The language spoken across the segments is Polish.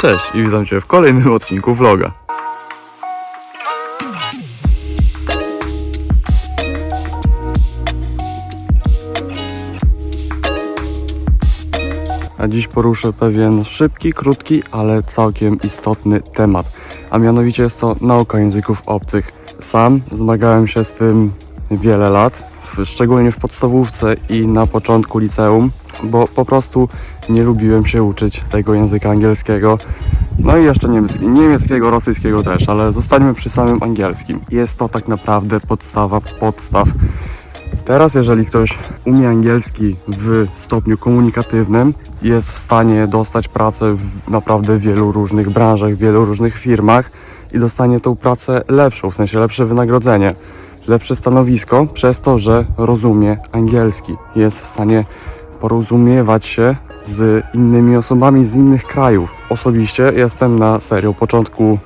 Cześć i witam Cię w kolejnym odcinku vloga. A dziś poruszę pewien szybki, krótki, ale całkiem istotny temat. A mianowicie jest to nauka języków obcych. Sam zmagałem się z tym wiele lat, szczególnie w podstawówce i na początku liceum, bo po prostu nie lubiłem się uczyć tego języka angielskiego. No i jeszcze niemiecki, niemieckiego, rosyjskiego też, ale zostańmy przy samym angielskim. Jest to tak naprawdę podstawa podstaw. Teraz, jeżeli ktoś umie angielski w stopniu komunikatywnym, jest w stanie dostać pracę w naprawdę wielu różnych branżach, w wielu różnych firmach i dostanie tą pracę lepszą, w sensie lepsze wynagrodzenie, lepsze stanowisko, przez to, że rozumie angielski. Jest w stanie porozumiewać się z innymi osobami z innych krajów. Osobiście jestem na serio początku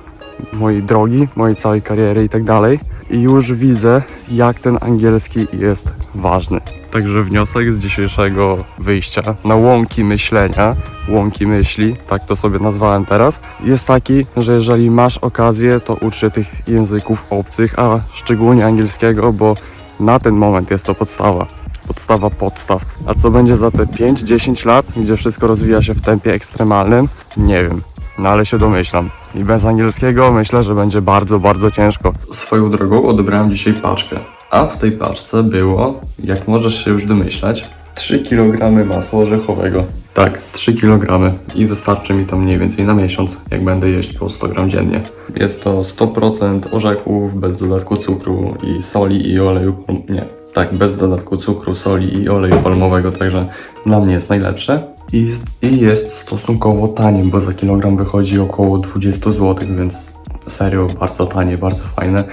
mojej drogi, mojej całej kariery i tak dalej. I już widzę, jak ten angielski jest ważny. Także wniosek z dzisiejszego wyjścia na łąki myślenia, łąki myśli, tak to sobie nazwałem teraz, jest taki, że jeżeli masz okazję, to ucz się tych języków obcych, a szczególnie angielskiego, bo na ten moment jest to podstawa. Podstawa podstaw. A co będzie za te 5-10 lat, gdzie wszystko rozwija się w tempie ekstremalnym? Nie wiem. No ale się domyślam. I bez angielskiego myślę, że będzie bardzo, bardzo ciężko. Swoją drogą odebrałem dzisiaj paczkę. A w tej paczce było, jak możesz się już domyślać, 3 kg masła orzechowego. Tak, 3 kg i wystarczy mi to mniej więcej na miesiąc, jak będę jeść po 100 gram dziennie. Jest to 100% orzechów, bez dodatku cukru i soli i oleju nie. Tak, bez dodatku cukru, soli i oleju palmowego, także dla mnie jest najlepsze. I jest, I jest stosunkowo tanie, bo za kilogram wychodzi około 20 zł, więc serio bardzo tanie, bardzo fajne.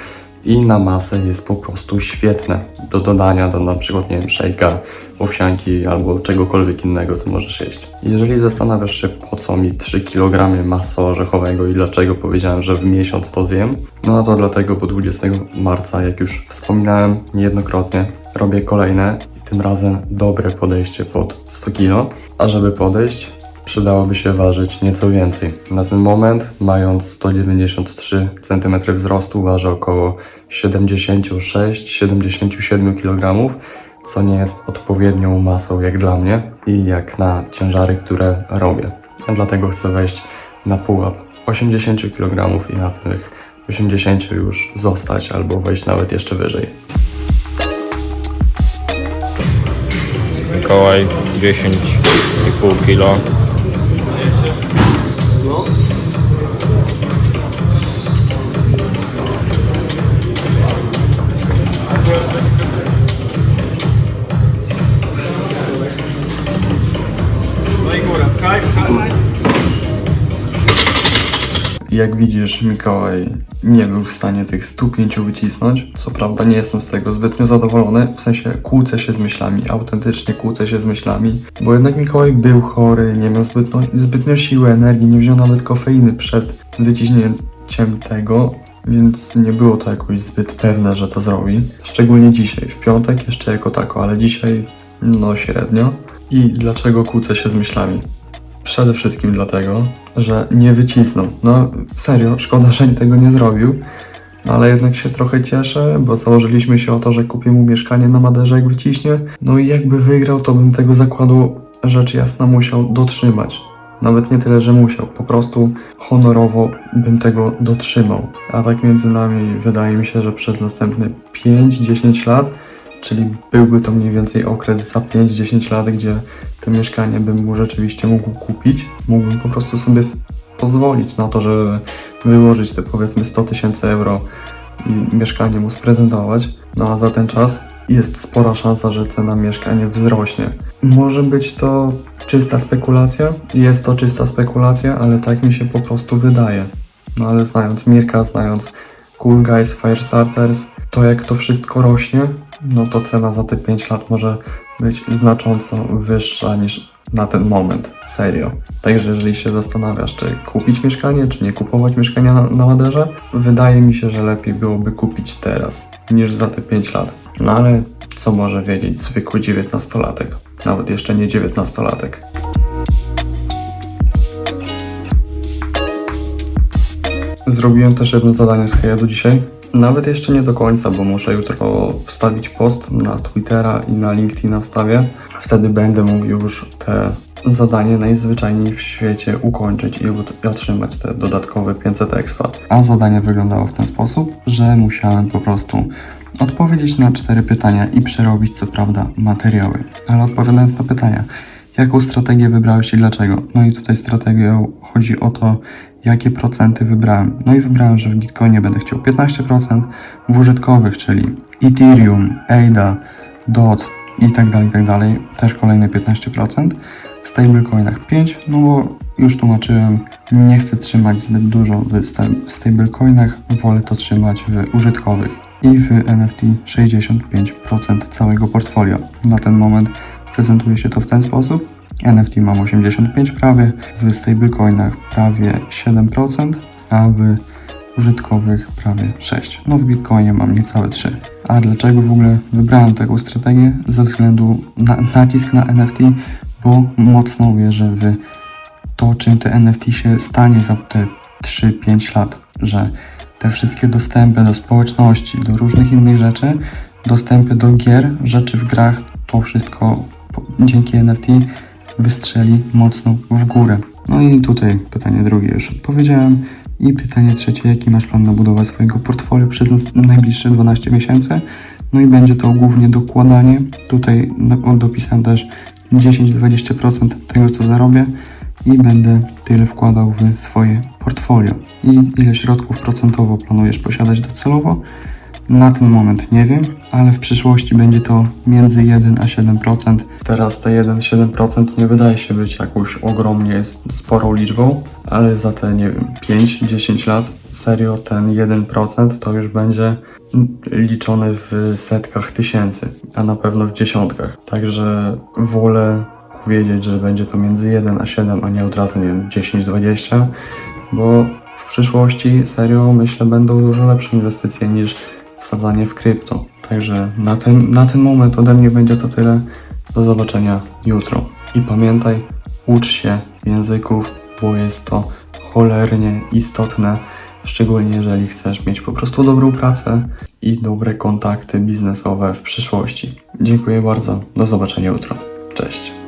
I na masę jest po prostu świetne do dodania do na przykład, nie wiem, szejka, owsianki albo czegokolwiek innego, co możesz jeść. Jeżeli zastanawiasz się, po co mi 3 kg masła orzechowego i dlaczego powiedziałem, że w miesiąc to zjem, no to dlatego, bo 20 marca, jak już wspominałem niejednokrotnie, robię kolejne i tym razem dobre podejście pod 100 kg, a żeby podejść, przydałoby się ważyć nieco więcej. Na ten moment, mając 193 cm wzrostu, ważę około 76-77 kg, co nie jest odpowiednią masą jak dla mnie i jak na ciężary, które robię. Dlatego chcę wejść na pułap 80 kg i na tych 80 już zostać albo wejść nawet jeszcze wyżej. Mikołaj 10,5 kg. Jak widzisz, Mikołaj nie był w stanie tych 105 wycisnąć. Co prawda nie jestem z tego zbytnio zadowolony, w sensie kłócę się z myślami, autentycznie kłócę się z myślami, bo jednak Mikołaj był chory, nie miał zbytnio, zbytnio siły, energii, nie wziął nawet kofeiny przed wyciśnięciem tego, więc nie było to jakoś zbyt pewne, że to zrobi. Szczególnie dzisiaj, w piątek jeszcze jako tako, ale dzisiaj no średnio. I dlaczego kłócę się z myślami? Przede wszystkim dlatego, że nie wycisnął. No serio, szkoda, że tego nie zrobił. Ale jednak się trochę cieszę, bo założyliśmy się o to, że kupię mu mieszkanie na Maderze, jak wyciśnie. No i jakby wygrał, to bym tego zakładu rzecz jasna musiał dotrzymać. Nawet nie tyle, że musiał, po prostu honorowo bym tego dotrzymał. A tak między nami wydaje mi się, że przez następne 5-10 lat, czyli byłby to mniej więcej okres za 5-10 lat, gdzie to mieszkanie bym mu rzeczywiście mógł kupić, mógłbym po prostu sobie pozwolić na to, żeby wyłożyć te powiedzmy 100 tysięcy euro i mieszkanie mu sprezentować. No a za ten czas jest spora szansa, że cena mieszkania wzrośnie. Może być to czysta spekulacja, jest to czysta spekulacja, ale tak mi się po prostu wydaje. No ale znając Mirka, znając Cool Guys, Firestarters, to jak to wszystko rośnie, no to cena za te 5 lat może być znacząco wyższa niż na ten moment. Serio. Także jeżeli się zastanawiasz, czy kupić mieszkanie, czy nie kupować mieszkania na, na Maderze, wydaje mi się, że lepiej byłoby kupić teraz niż za te 5 lat. No ale co może wiedzieć zwykły 19-latek? Nawet jeszcze nie 19-latek. Zrobiłem też jedno zadanie z Hejedu dzisiaj. Nawet jeszcze nie do końca, bo muszę jutro wstawić post na Twittera i na LinkedIna wstawię. Wtedy będę mógł już te zadanie najzwyczajniej w świecie ukończyć i, otrzymać te dodatkowe 500 expa. A zadanie wyglądało w ten sposób, że musiałem po prostu odpowiedzieć na cztery pytania i przerobić co prawda materiały. Ale odpowiadając na pytania, jaką strategię wybrałeś i dlaczego? No i tutaj strategią chodzi o to, jakie procenty wybrałem. No i wybrałem, że w Bitcoinie będę chciał 15%, w użytkowych, czyli Ethereum, ADA, DOT i tak dalej, tak dalej, też kolejne 15%, w stablecoinach 5, no bo już tłumaczyłem, nie chcę trzymać zbyt dużo w stablecoinach, wolę to trzymać w użytkowych i w NFT 65% całego portfolio. Na ten moment prezentuje się to w ten sposób. NFT mam 85 prawie, w stablecoinach prawie 7%, a w użytkowych prawie 6. No w Bitcoinie mam niecałe 3. A dlaczego w ogóle wybrałem taką strategię? Ze względu na nacisk na NFT, bo mocno wierzę w to, czym te NFT się stanie za te 3-5 lat, że te wszystkie dostępy do społeczności, do różnych innych rzeczy, dostępy do gier, rzeczy w grach, to wszystko dzięki NFT wystrzeli mocno w górę. No i tutaj pytanie drugie już odpowiedziałem. I pytanie trzecie, jaki masz plan na budowę swojego portfolio przez najbliższe 12 miesięcy? No i będzie to głównie dokładanie. Tutaj dopisałem też 10-20% tego, co zarobię i będę tyle wkładał w swoje portfolio. I ile środków procentowo planujesz posiadać docelowo? Na ten moment nie wiem, ale w przyszłości będzie to między 1 a 7%. Teraz te 1-7% nie wydaje się być jakąś ogromnie sporą liczbą, ale za te, nie wiem, 5-10 lat serio ten 1% to już będzie liczone w setkach tysięcy, a na pewno w dziesiątkach. Także wolę wiedzieć, że będzie to między 1 a 7, a nie od razu, nie wiem, 10-20, bo w przyszłości serio myślę będą dużo lepsze inwestycje niż wsadzanie w krypto. Także na ten, na ten moment ode mnie będzie to tyle. Do zobaczenia jutro. I pamiętaj, ucz się języków, bo jest to cholernie istotne, szczególnie jeżeli chcesz mieć po prostu dobrą pracę i dobre kontakty biznesowe w przyszłości. Dziękuję bardzo. Do zobaczenia jutro. Cześć.